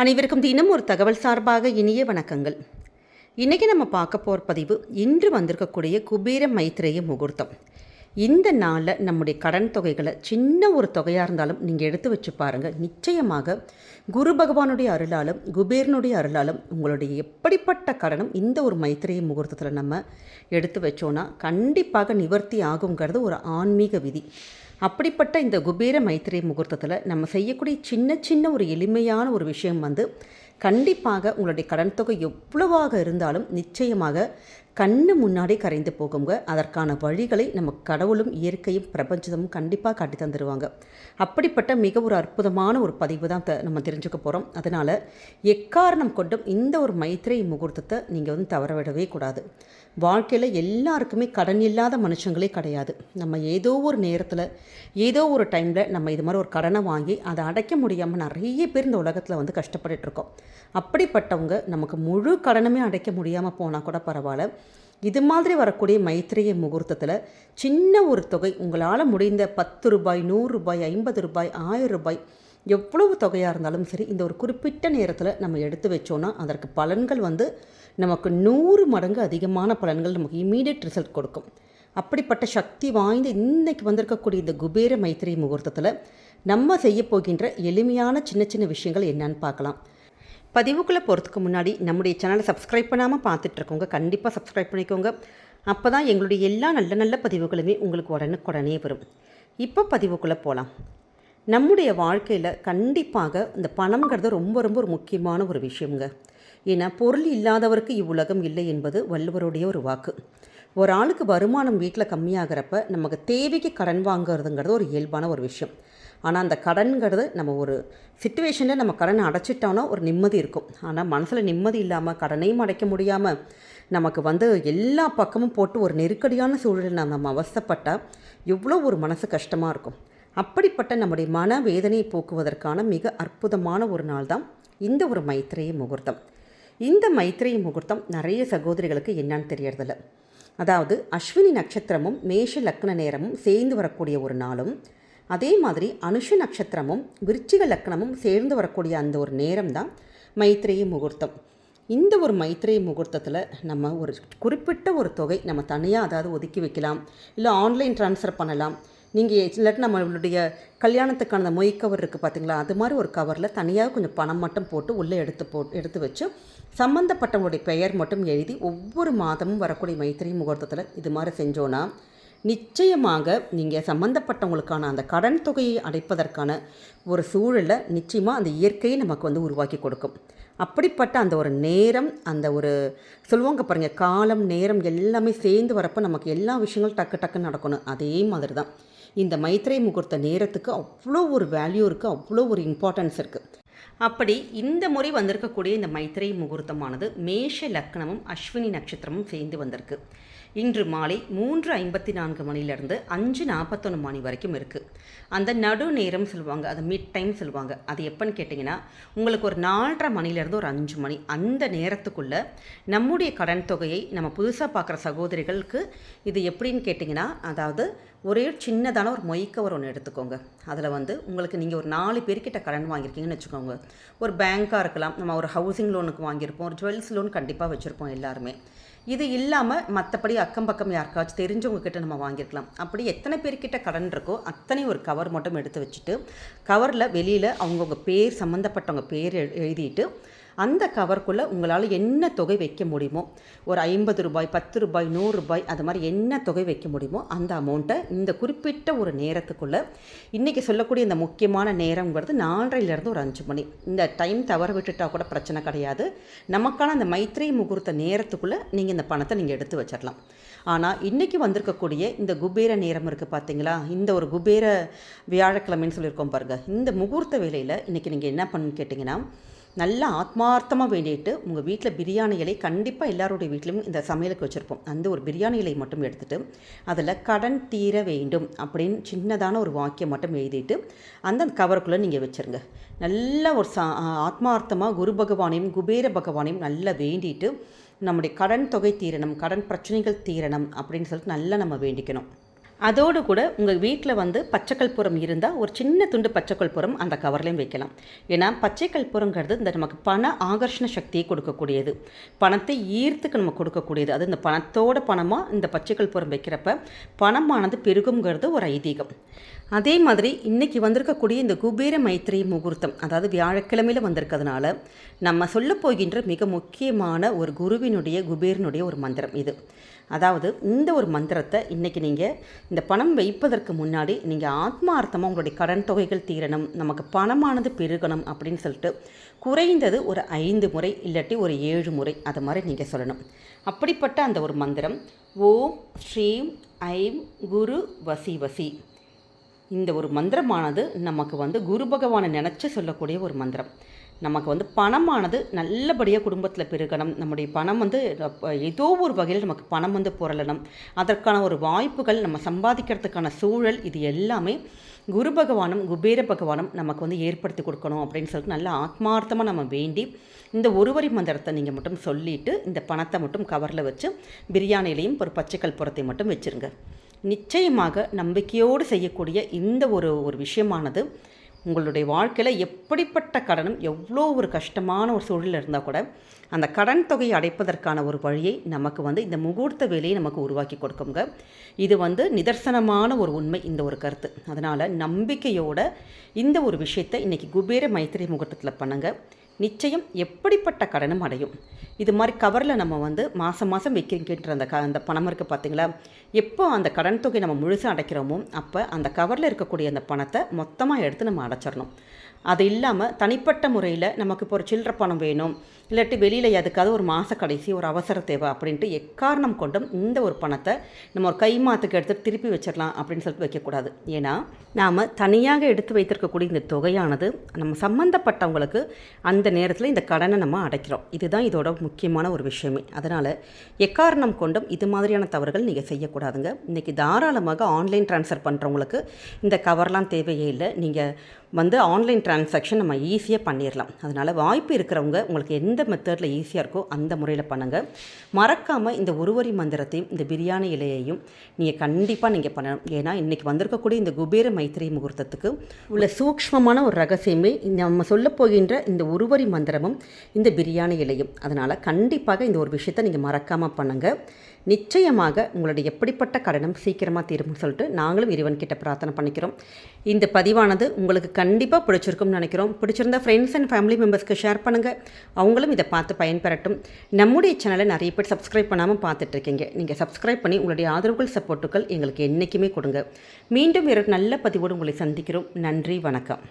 அனைவருக்கும் தினம் ஒரு தகவல் சார்பாக இனிய வணக்கங்கள். இன்றைக்கி நம்ம பார்க்க போகிற பதிவு இன்று வந்திருக்கக்கூடிய குபேர மைத்ரேய முகூர்த்தம். இந்த நாளில் நம்முடைய கடன் தொகைகளை சின்ன ஒரு தொகையாக இருந்தாலும் நீங்கள் எடுத்து வச்சு பாருங்கள் நிச்சயமாக குரு பகவானுடைய அருளாலும் குபேரனுடைய அருளாலும் உங்களுடைய எப்படிப்பட்ட கடனும் இந்த ஒரு மைத்திரேய முகூர்த்தத்தில் நம்ம எடுத்து வச்சோன்னா கண்டிப்பாக நிவர்த்தி ஆகுங்கிறது ஒரு ஆன்மீக விதி. அப்படிப்பட்ட இந்த குபேர மைத்திரை முகூர்த்தத்தில் நம்ம செய்யக்கூடிய சின்ன சின்ன ஒரு எளிமையான ஒரு விஷயம் வந்து கண்டிப்பாக உங்களுடைய கடன் தொகை எவ்வளவாக இருந்தாலும் நிச்சயமாக கண்ணு முன்னாடி கரைந்து போகுங்க. அதற்கான வழிகளை நம்ம கடவுளும் இயற்கையும் பிரபஞ்சமும் கண்டிப்பாக காட்டி தந்துடுவாங்க அப்படிப்பட்ட மிக ஒரு அற்புதமான ஒரு பதிவு தான் த- நம்ம தெரிஞ்சுக்க போகிறோம் அதனால் எக்காரணம் கொண்டும் இந்த ஒரு மைத்திரை முகூர்த்தத்தை நீங்கள் வந்து தவற விடவே கூடாது. வாழ்க்கையில் எல்லாருக்குமே கடன் இல்லாத மனுஷங்களே கிடையாது. நம்ம ஏதோ ஒரு நேரத்தில் ஏதோ ஒரு டைமில் நம்ம இது மாதிரி ஒரு கடனை வாங்கி அதை அடைக்க முடியாமல் நிறைய பேர் இந்த உலகத்தில் வந்து கஷ்டப்பட்டுட்டு இருக்கோம். அப்படிப்பட்டவங்க நமக்கு முழு கடனுமே அடைக்க முடியாமல் போனால் கூட பரவாயில்ல. இது மாதிரி வரக்கூடிய மைத்திரிய முகூர்த்தத்தில் சின்ன ஒரு தொகை உங்களால் முடிந்த பத்து ரூபாய் நூறு ரூபாய் ஐம்பது ரூபாய் ஆயிரம் ரூபாய் எவ்வளவு தொகையாக இருந்தாலும் சரி இந்த ஒரு குறிப்பிட்ட நேரத்தில் நம்ம எடுத்து வச்சோன்னா அதற்கு பலன்கள் வந்து நமக்கு நூறு மடங்கு அதிகமான பலன்கள் நமக்கு இமீடியட் ரிசல்ட் கொடுக்கும். அப்படிப்பட்ட சக்தி வாய்ந்த இன்னைக்கு வந்திருக்கக்கூடிய இந்த குபேர மைத்திரி முகூர்த்தத்தில் நம்ம செய்ய போகின்ற எளிமையான சின்ன சின்ன விஷயங்கள் என்னன்னு பார்க்கலாம். பதிவுக்குள்ளே போகிறதுக்கு முன்னாடி நம்முடைய சேனலை சப்ஸ்கிரைப் பண்ணாமல் பார்த்துட்ருக்கோங்க கண்டிப்பாக சப்ஸ்கிரைப் பண்ணிக்கோங்க. அப்போ தான் எங்களுடைய எல்லா நல்ல நல்ல பதிவுகளுமே உங்களுக்கு உடனுக்குடனே வரும். இப்போ பதிவுக்குள்ளே போகலாம் நம்முடைய வாழ்க்கையில் கண்டிப்பாக இந்த பணம்ங்கிறது ரொம்ப ரொம்ப ஒரு முக்கியமான ஒரு விஷயங்க ஏன்னா பொருள் இல்லாதவருக்கு இவ்வுலகம் இல்லை என்பது வள்ளுவருடைய ஒரு வாக்கு. ஒரு ஆளுக்கு வருமானம் வீட்டில் கம்மியாகிறப்ப நமக்கு தேவைக்கு கடன் வாங்குறதுங்கிறது ஒரு இயல்பான ஒரு விஷயம். ஆனால் அந்த கடன்கிறது நம்ம ஒரு சுச்சுவேஷனில் நம்ம கடனை அடைச்சிட்டோன்னா ஒரு நிம்மதி இருக்கும். ஆனால் மனசில் நிம்மதி இல்லாமல் கடனையும் அடைக்க முடியாமல் நமக்கு வந்து எல்லா பக்கமும் போட்டு ஒரு நெருக்கடியான சூழலில் நம்ம அவசப்பட்டால் எவ்வளோ ஒரு மனசு கஷ்டமாக இருக்கும். அப்படிப்பட்ட நம்முடைய மன வேதனையை போக்குவதற்கான மிக அற்புதமான ஒரு நாள் தான் இந்த ஒரு மைத்திரேய முகூர்த்தம். இந்த மைத்திரேய முகூர்த்தம் நிறைய சகோதரிகளுக்கு என்னன்னு தெரியறதில்ல. அதாவது அஸ்வினி நட்சத்திரமும் மேஷ லக்ன நேரமும் சேர்ந்து வரக்கூடிய ஒரு நாளும் அதே மாதிரி அனுஷ நட்சத்திரமும் விருச்சிக லக்னமும் சேர்ந்து வரக்கூடிய அந்த ஒரு நேரம் தான் மைத்திரேய முகூர்த்தம். இந்த ஒரு மைத்திரேய முகூர்த்தத்தில் நம்ம ஒரு குறிப்பிட்ட ஒரு தொகை நம்ம தனியாக அதாவது ஒதுக்கி வைக்கலாம். இல்லை ஆன்லைன் ட்ரான்ஸ்ஃபர் பண்ணலாம். நீங்கள் இல்லாட்டி நம்மளுடைய கல்யாணத்துக்கான மொய் கவர் இருக்குது பார்த்தீங்களா அது மாதிரி ஒரு கவரில் தனியாக கொஞ்சம் பணம் மட்டும் போட்டு உள்ளே எடுத்து போ எடுத்து வச்சு சம்மந்தப்பட்டவங்களுடைய பெயர் மட்டும் எழுதி ஒவ்வொரு மாதமும் வரக்கூடிய மைத்திரி முகூர்த்தத்தில் இது மாதிரி செஞ்சோன்னா நிச்சயமாக நீங்கள் சம்மந்தப்பட்டவங்களுக்கான அந்த கடன் தொகையை அடைப்பதற்கான ஒரு சூழலை நிச்சயமாக அந்த இயற்கையை நமக்கு வந்து உருவாக்கி கொடுக்கும். அப்படிப்பட்ட அந்த ஒரு நேரம் அந்த ஒரு சொல்லுவாங்க பாருங்கள் காலம் நேரம் எல்லாமே சேர்ந்து வரப்போ நமக்கு எல்லா விஷயங்களும் டக்கு டக்குன்னு நடக்கணும். அதே மாதிரி தான் இந்த மைத்திரை முகூர்த்த நேரத்துக்கு அவ்வளோ ஒரு வேல்யூ இருக்குது அவ்வளோ ஒரு இம்பார்ட்டன்ஸ் இருக்குது அப்படி இந்த முறை வந்திருக்கக்கூடிய இந்த மைத்திரை முகூர்த்தமானது மேஷ லக்னமும் அஸ்வினி நட்சத்திரமும் சேர்ந்து வந்திருக்கு. இன்று மாலை மூன்று ஐம்பத்தி நான்கு மணிலேருந்து அஞ்சு நாற்பத்தொன்று மணி வரைக்கும் இருக்குது அந்த நடு நேரம் சொல்லுவாங்க அது மிட் டைம் சொல்லுவாங்க. அது எப்போன்னு கேட்டிங்கன்னா உங்களுக்கு ஒரு நாலரை மணிலேருந்து ஒரு அஞ்சு மணி அந்த நேரத்துக்குள்ளே நம்முடைய கடன் தொகையை நம்ம புதுசாக பார்க்குற சகோதரிகளுக்கு இது எப்படின்னு கேட்டிங்கன்னா அதாவது ஒரே சின்னதான ஒரு மொய்க்கவர் ஒன்று எடுத்துக்கோங்க. அதில் வந்து உங்களுக்கு நீங்கள் ஒரு நாலு பேர்கிட்ட கடன் வாங்கியிருக்கீங்கன்னு வச்சுக்கோங்க. ஒரு பேங்க்காக இருக்கலாம் நம்ம ஒரு ஹவுசிங் லோனுக்கு வாங்கியிருப்போம் ஒரு ஜுவல்ஸ் லோன் கண்டிப்பாக வச்சுருப்போம் எல்லாருமே. இது இல்லாமல் மற்றபடி அக்கம் பக்கம் யாருக்காச்சும் தெரிஞ்சவங்க கிட்ட நம்ம வாங்கியிருக்கலாம் அப்படி எத்தனை பேர்கிட்ட கடன் இருக்கோ அத்தனை ஒரு கவர் மட்டும் எடுத்து வச்சுட்டு கவரில் வெளியில் அவங்கவுங்க பேர் சம்மந்தப்பட்டவங்க பேர் எழு- எழுதிட்டு அந்த கவருக்குள்ளே உங்களால் என்ன தொகை வைக்க முடியுமோ ஒரு ஐம்பது ரூபாய் பத்து ரூபாய் நூறு ரூபாய் அது மாதிரி என்ன தொகை வைக்க முடியுமோ அந்த அமௌண்ட்டை இந்த குறிப்பிட்ட ஒரு நேரத்துக்குள்ளே இன்றைக்கி சொல்லக்கூடிய இந்த முக்கியமான நேரங்கிறது நாலரைலேருந்து ஒரு அஞ்சு மணி. இந்த டைம் தவற விட்டுட்டால் கூட பிரச்சனை கிடையாது. நமக்கான அந்த மைத்ரி முகூர்த்த நேரத்துக்குள்ளே நீங்கள் இந்த பணத்தை நீங்கள் எடுத்து வச்சிடலாம் ஆனால் இன்றைக்கி வந்திருக்கக்கூடிய இந்த குபேர நேரம் இருக்குது பார்த்தீங்களா இந்த ஒரு குபேர வியாழக்கிழமைன்னு சொல்லியிருக்கோம் பாருங்கள் இந்த முகூர்த்த வேலையில் இன்றைக்கி நீங்கள் என்ன பண்ணுன்னு கேட்டிங்கன்னா நல்லா ஆத்மார்த்தமாக வேண்டிட்டு உங்கள் வீட்டில் பிரியாணி இலை கண்டிப்பாக எல்லாருடைய வீட்லையும் இந்த சமையலுக்கு வச்சுருப்போம். அந்த ஒரு பிரியாணி இலை மட்டும் எடுத்துகிட்டு அதில் கடன் தீர வேண்டும் அப்படின்னு சின்னதான ஒரு வாக்கியம் மட்டும் எழுதிட்டு அந்த கவருக்குள்ளே நீங்கள் வச்சுருங்க. நல்ல ஒரு சா ஆத்மார்த்தமாக குரு பகவானையும் குபேர பகவானையும் நல்லா வேண்டிட்டு நம்முடைய கடன் தொகை தீரணும் கடன் பிரச்சனைகள் தீரணும் அப்படின்னு சொல்லிட்டு நல்லா நம்ம வேண்டிக்கணும். அதோடு கூட உங்கள் வீட்டில் வந்து பச்சைக்கல்புரம் இருந்தால் ஒரு சின்ன துண்டு பச்சைக்கல்புரம் அந்த கவர்லேயும் வைக்கலாம். ஏன்னா பச்சைக்கல்புரங்கிறது இந்த நமக்கு பண ஆகர்ஷண சக்தியை கொடுக்கக்கூடியது. பணத்தை ஈர்த்துக்கு நம்ம கொடுக்கக்கூடியது. அது இந்த பணத்தோட பணமாக இந்த பச்சை வைக்கிறப்ப பணமானது பெருகுங்கிறது ஒரு ஐதீகம். அதே மாதிரி இன்றைக்கி வந்திருக்கக்கூடிய இந்த குபேர மைத்திரி முகூர்த்தம் அதாவது வியாழக்கிழமையில் வந்திருக்கிறதுனால நம்ம சொல்ல போகின்ற மிக முக்கியமான ஒரு குருவினுடைய குபேரனுடைய ஒரு மந்திரம் இது. அதாவது இந்த ஒரு மந்திரத்தை இன்றைக்கி நீங்கள் இந்த பணம் வைப்பதற்கு முன்னாடி நீங்கள் ஆத்மார்த்தமாக உங்களுடைய கடன் தொகைகள் தீரணும் நமக்கு பணமானது பெருகணும் அப்படின்னு சொல்லிட்டு குறைந்தது ஒரு ஐந்து முறை இல்லாட்டி ஒரு ஏழு முறை அது மாதிரி நீங்கள் சொல்லணும். அப்படிப்பட்ட அந்த ஒரு மந்திரம் ஓம் ஸ்ரீம் ஐம் குரு வசி வசி. இந்த ஒரு மந்திரமானது நமக்கு வந்து குரு பகவானை நினச்சி சொல்லக்கூடிய ஒரு மந்திரம். நமக்கு வந்து பணமானது நல்லபடியாக குடும்பத்தில் பெருகணும். நம்முடைய பணம் வந்து ஏதோ ஒரு வகையில் நமக்கு பணம் வந்து புரளணும். அதற்கான ஒரு வாய்ப்புகள் நம்ம சம்பாதிக்கிறதுக்கான சூழல் இது எல்லாமே குரு பகவானும் குபேர பகவானும் நமக்கு வந்து ஏற்படுத்தி கொடுக்கணும் அப்படின்னு சொல்லிட்டு நல்லா ஆத்மார்த்தமாக நம்ம வேண்டி இந்த ஒருவரி மந்திரத்தை நீங்கள் மட்டும் சொல்லிவிட்டு இந்த பணத்தை மட்டும் கவரில் வச்சு பிரியாணிலையும் ஒரு பச்சைக்கல் புறத்தை மட்டும் வச்சுருங்க. நிச்சயமாக நம்பிக்கையோடு செய்யக்கூடிய இந்த ஒரு ஒரு விஷயமானது உங்களுடைய வாழ்க்கையில் எப்படிப்பட்ட கடனும் எவ்வளோ ஒரு கஷ்டமான ஒரு சூழலில் இருந்தால் கூட அந்த கடன் தொகையை அடைப்பதற்கான ஒரு வழியை நமக்கு வந்து இந்த முகூர்த்த வேலையை நமக்கு உருவாக்கி கொடுக்குங்க. இது வந்து நிதர்சனமான ஒரு உண்மை இந்த ஒரு கருத்து. அதனால் நம்பிக்கையோட இந்த ஒரு விஷயத்தை இன்றைக்கி குபேர மைத்திரி முகூர்த்தத்தில் பண்ணுங்கள் நிச்சயம் எப்படிப்பட்ட கடனும் அடையும். இது மாதிரி கவரில் நம்ம வந்து மாதம் மாதம் வைக்கின்ற அந்த க அந்த பணம் இருக்குது பார்த்தீங்களா எப்போ அந்த கடன் தொகை நம்ம முழுசாக அடைக்கிறோமோ அப்போ அந்த கவரில் இருக்கக்கூடிய அந்த பணத்தை மொத்தமாக எடுத்து நம்ம அடைச்சிடணும். அது இல்லாமல் தனிப்பட்ட முறையில் நமக்கு இப்போ ஒரு சில்லற பணம் வேணும். இல்லாட்டி வெளியில் எதுக்காவது ஒரு மாத கடைசி ஒரு அவசர தேவை அப்படின்ட்டு எக்காரணம் கொண்டும் இந்த ஒரு பணத்தை நம்ம ஒரு கை எடுத்துகிட்டு திருப்பி வச்சிடலாம் அப்படின்னு சொல்லிட்டு வைக்கக்கூடாது. ஏன்னா நாம் தனியாக எடுத்து வைத்திருக்கக்கூடிய இந்த தொகையானது நம்ம சம்மந்தப்பட்டவங்களுக்கு அந்த நேரத்தில் இந்த கடனை நம்ம அடைக்கிறோம். இதுதான் இதோட முக்கியமான ஒரு விஷயமே. அதனால் எக்காரணம் கொண்டும் இது மாதிரியான தவறுகள் நீங்கள் செய்யக்கூடாதுங்க. இன்றைக்கி தாராளமாக ஆன்லைன் ட்ரான்ஸ்ஃபர் பண்ணுறவங்களுக்கு இந்த கவர்லாம் தேவையே இல்லை. நீங்கள் வந்து ஆன்லைன் டிரான்சாக்ஷன் நம்ம ஈஸியாக பண்ணிடலாம் அதனால் வாய்ப்பு இருக்கிறவங்க உங்களுக்கு எந்த மெத்தடில் ஈஸியாக இருக்கோ அந்த முறையில் பண்ணுங்கள் மறக்காமல் இந்த ஒருவரி மந்திரத்தையும் இந்த பிரியாணி இலையையும் நீங்கள் கண்டிப்பாக நீங்கள் பண்ணணும். ஏன்னா இன்றைக்கி வந்திருக்கக்கூடிய இந்த குபேர மைத்திரி முகூர்த்தத்துக்கு உள்ள சூக்ஷ்மமான ஒரு ரகசியமே நம்ம சொல்ல போகின்ற இந்த ஒருவரி மந்திரமும் இந்த பிரியாணி இலையும். அதனால் கண்டிப்பாக இந்த ஒரு விஷயத்தை நீங்கள் மறக்காமல் பண்ணுங்கள் நிச்சயமாக உங்களுடைய எப்படிப்பட்ட கடனும் சீக்கிரமாக தீரும்னு சொல்லிட்டு நாங்களும் இறைவன் கிட்ட பிரார்த்தனை பண்ணிக்கிறோம். இந்த பதிவானது உங்களுக்கு கண் கண்டிப்பாக பிடிச்சிருக்கும்னு நினைக்கிறோம். பிடிச்சிருந்தா ஃப்ரெண்ட்ஸ் அண்ட் ஃபேமிலி மெம்பர்ஸ்க்கு ஷேர் பண்ணுங்கள் அவங்களும் இதை பார்த்து பயன்பெறட்டும். நம்முடைய சேனலை நிறைய பேர் சப்ஸ்கிரைப் பண்ணாமல் பார்த்துட்ருக்கீங்க. நீங்கள் சப்ஸ்கிரைப் பண்ணி உங்களுடைய ஆதரவுகள் சப்போர்ட்டுகள் எங்களுக்கு என்றைக்குமே கொடுங்க. மீண்டும் வேறு நல்ல பதிவோடு உங்களை சந்திக்கிறோம். நன்றி வணக்கம்.